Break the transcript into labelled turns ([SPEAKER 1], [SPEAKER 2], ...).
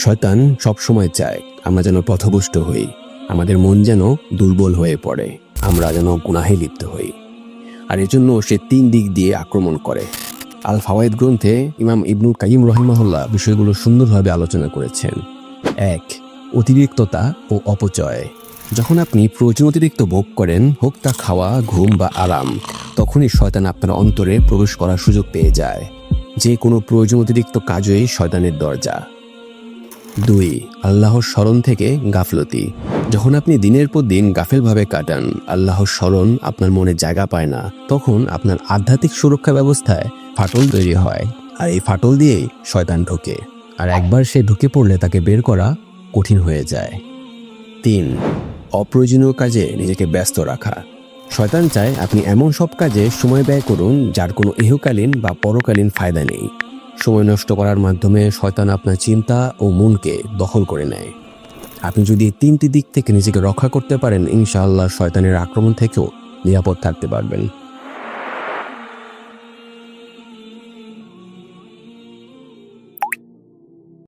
[SPEAKER 1] শয়তান সবসময় চায় আমরা যেন পথভুষ্ট হই। আমাদের মন যেন দুর্বল হয়ে পড়ে। আমরা যেন গুনাহে লিপ্ত হই। আর এজন্য সে তিন দিক দিয়ে আক্রমণ করে। আল ফাওয়াইদ গ্রন্থে ইমাম ইবনুল কাইম রহিমাহুল্লাহ বিষয়গুলো সুন্দরভাবে আলোচনা করেছেন। এক, অতিরিক্ততা ও অপচয়। যখন আপনি প্রয়োজন অতিরিক্ত ভোগ করেন, হোক তা খাওয়া, ঘুম বা আরাম, তখনই শয়তান আপনার অন্তরে প্রবেশ করার সুযোগ পেয়ে যায়। যে কোনো প্রয়োজন অতিরিক্ত কাজই শয়তানের দরজা। দুই, আল্লাহর স্মরণ থেকে গাফলতি। যখন আপনি দিনের পর দিন গাফেলভাবে কাটান, আল্লাহর স্মরণ আপনার মনে জায়গা পায় না, তখন আপনার আধ্যাত্মিক সুরক্ষা ব্যবস্থায় ফাটল তৈরি হয় আর এই ফাটল দিয়েই শয়তান ঢোকে। আর একবার সে ঢুকে পড়লে তাকে বের করা কঠিন হয়ে যায়। তিন, অপ্রয়োজনীয় কাজে নিজেকে ব্যস্ত রাখা। শয়তান চায় আপনি এমন সব কাজে সময় ব্যয় করুন যার কোনো ইহকালীন বা পরকালীন ফায়দা নেই। সময় নষ্ট করার মাধ্যমে শয়তান আপনার চিন্তা ও মনকে দখল করে নেয়। আপনি যদি তিনটি দিক থেকে নিজেকে রক্ষা করতে পারেন, ইনশাআল্লাহ শয়তানের আক্রমণ থেকেও নিরাপদ থাকতে পারবেন।